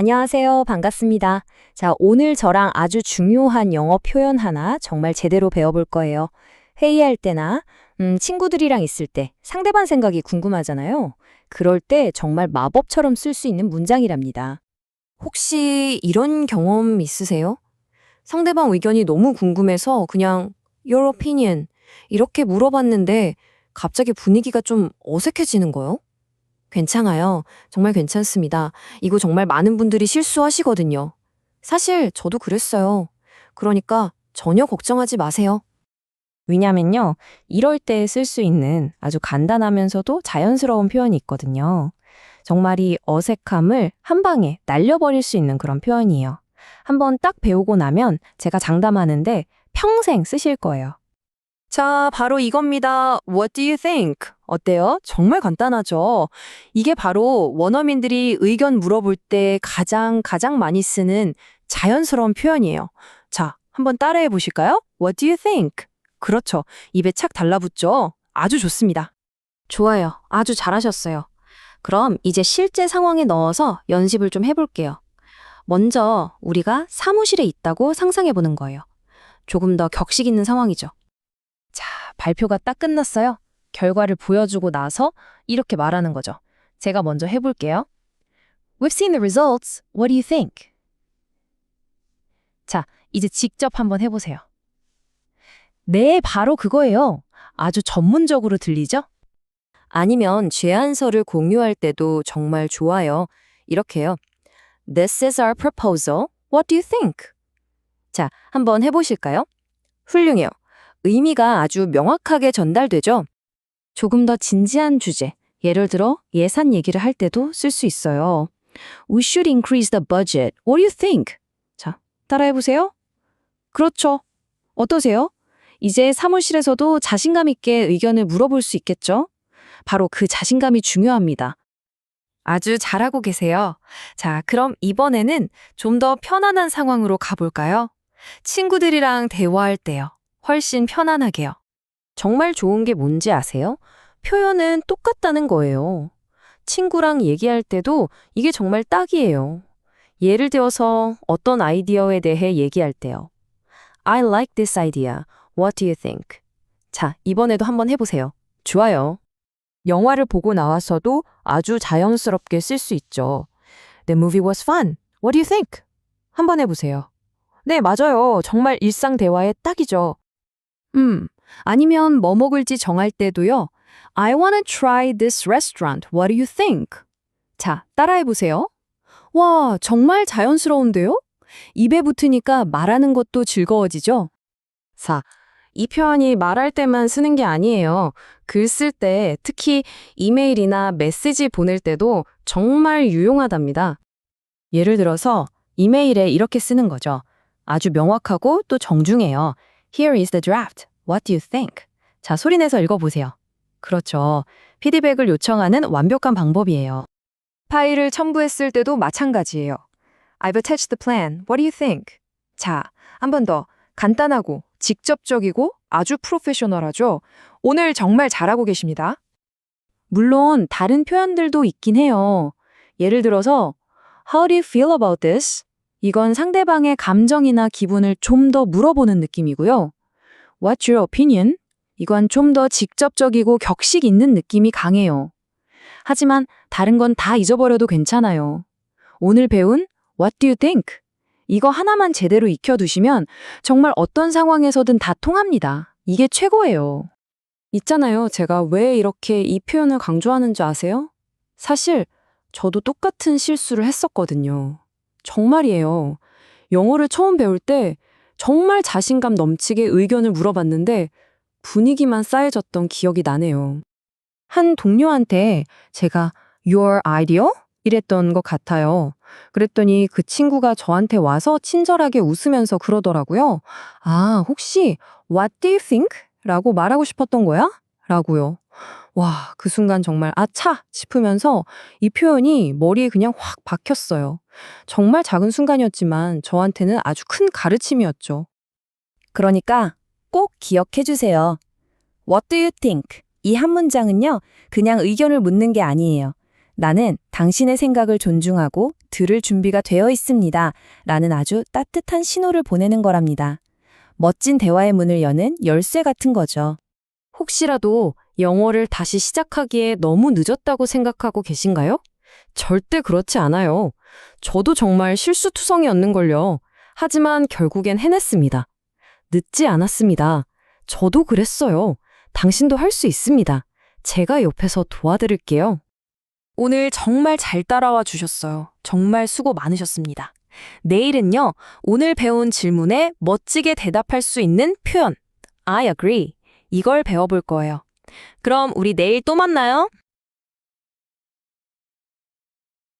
안녕하세요. 반갑습니다. 자, 오늘 저랑 아주 중요한 영어 표현 하나 정말 제대로 배워볼 거예요. 회의할 때나, 음, 친구들이랑 있을 때 상대방 생각이 궁금하잖아요. 그럴 때 정말 마법처럼 쓸 수 있는 문장이랍니다. 혹시 이런 경험 있으세요? 상대방 의견이 너무 궁금해서 그냥 Your opinion 이렇게 물어봤는데 갑자기 분위기가 좀 어색해지는 거요? 괜찮아요. 정말 괜찮습니다. 이거 정말 많은 분들이 실수하시거든요. 사실 저도 그랬어요. 그러니까 전혀 걱정하지 마세요. 왜냐면요, 이럴 때 쓸 수 있는 아주 간단하면서도 자연스러운 표현이 있거든요. 정말 이 어색함을 한 방에 날려버릴 수 있는 그런 표현이에요. 한번 딱 배우고 나면 제가 장담하는데 평생 쓰실 거예요. 자, 바로 이겁니다. What do you think? 어때요? 정말 간단하죠? 이게 바로 원어민들이 의견 물어볼 때 가장 가장 많이 쓰는 자연스러운 표현이에요. 자, 한번 따라해 보실까요? What do you think? 그렇죠. 입에 착 달라붙죠? 아주 좋습니다. 좋아요. 아주 잘하셨어요. 그럼 이제 실제 상황에 넣어서 연습을 좀 해볼게요. 먼저 우리가 사무실에 있다고 상상해 보는 거예요. 조금 더 격식 있는 상황이죠. 자, 발표가 딱 끝났어요. 결과를 보여주고 나서 이렇게 말하는 거죠. 제가 먼저 해볼게요. We've seen the results. What do you think? 자, 이제 직접 한번 해보세요. 네, 바로 그거예요. 아주 전문적으로 들리죠? 아니면 제안서를 공유할 때도 정말 좋아요. 이렇게요. This is our proposal. What do you think? 자, 한번 해보실까요? 훌륭해요. 의미가 아주 명확하게 전달되죠? 조금 더 진지한 주제, 예를 들어 예산 얘기를 할 때도 쓸 수 있어요. We should increase the budget. What do you think? 자, 따라해보세요. 그렇죠. 어떠세요? 이제 사무실에서도 자신감 있게 의견을 물어볼 수 있겠죠? 바로 그 자신감이 중요합니다. 아주 잘하고 계세요. 자, 그럼 이번에는 좀 더 편안한 상황으로 가볼까요? 친구들이랑 대화할 때요. 훨씬 편안하게요. 정말 좋은 게 뭔지 아세요? 표현은 똑같다는 거예요. 친구랑 얘기할 때도 이게 정말 딱이에요. 예를 들어서 어떤 아이디어에 대해 얘기할 때요. I like this idea. What do you think? 자, 이번에도 한번 해보세요. 좋아요. 영화를 보고 나와서도 아주 자연스럽게 쓸 수 있죠. The movie was fun. What do you think? 한번 해보세요. 네, 맞아요. 정말 일상 대화에 딱이죠. 음, 아니면 뭐 먹을지 정할 때도요. I wanna try this restaurant. What do you think? 자, 따라해 보세요. 와, 정말 자연스러운데요? 입에 붙으니까 말하는 것도 즐거워지죠? 4. 이 표현이 말할 때만 쓰는 게 아니에요. 글 쓸 때, 특히 이메일이나 메시지 보낼 때도 정말 유용하답니다. 예를 들어서 이메일에 이렇게 쓰는 거죠. 아주 명확하고 또 정중해요. Here is the draft. What do you think? 자, 소리내서 읽어보세요. 그렇죠. 피드백을 요청하는 완벽한 방법이에요. 파일을 첨부했을 때도 마찬가지예요. I've attached the plan. What do you think? 자, 한 번 더. 간단하고 직접적이고 아주 프로페셔널하죠? 오늘 정말 잘하고 계십니다. 물론 다른 표현들도 있긴 해요. 예를 들어서 How do you feel about this? 이건 상대방의 감정이나 기분을 좀 더 물어보는 느낌이고요. What's your opinion? 이건 좀 더 직접적이고 격식 있는 느낌이 강해요. 하지만 다른 건 다 잊어버려도 괜찮아요. 오늘 배운 What do you think? 이거 하나만 제대로 익혀두시면 정말 어떤 상황에서든 다 통합니다. 이게 최고예요. 있잖아요. 제가 왜 이렇게 이 표현을 강조하는지 아세요? 사실 저도 똑같은 실수를 했었거든요. 정말이에요. 영어를 처음 배울 때 정말 자신감 넘치게 의견을 물어봤는데 분위기만 쌓여졌던 기억이 나네요. 한 동료한테 제가 Your idea? 이랬던 것 같아요. 그랬더니 그 친구가 저한테 와서 친절하게 웃으면서 그러더라고요. 아, 혹시 What do you think? 라고 말하고 싶었던 거야? 라고요. 와, 그 순간 정말 아차! 싶으면서 이 표현이 머리에 그냥 확 박혔어요. 정말 작은 순간이었지만 저한테는 아주 큰 가르침이었죠. 그러니까 꼭 기억해 주세요. What do you think? 이 한 문장은요, 그냥 의견을 묻는 게 아니에요. 나는 당신의 생각을 존중하고 들을 준비가 되어 있습니다. 라는 아주 따뜻한 신호를 보내는 거랍니다. 멋진 대화의 문을 여는 열쇠 같은 거죠. 혹시라도 영어를 다시 시작하기에 너무 늦었다고 생각하고 계신가요? 절대 그렇지 않아요. 저도 정말 실수투성이었는걸요. 하지만 결국엔 해냈습니다. 늦지 않았습니다. 저도 그랬어요. 당신도 할 수 있습니다. 제가 옆에서 도와드릴게요. 오늘 정말 잘 따라와 주셨어요. 정말 수고 많으셨습니다. 내일은요, 오늘 배운 질문에 멋지게 대답할 수 있는 표현, I agree. 이걸 배워볼 거예요. 그럼 우리 내일 또 만나요.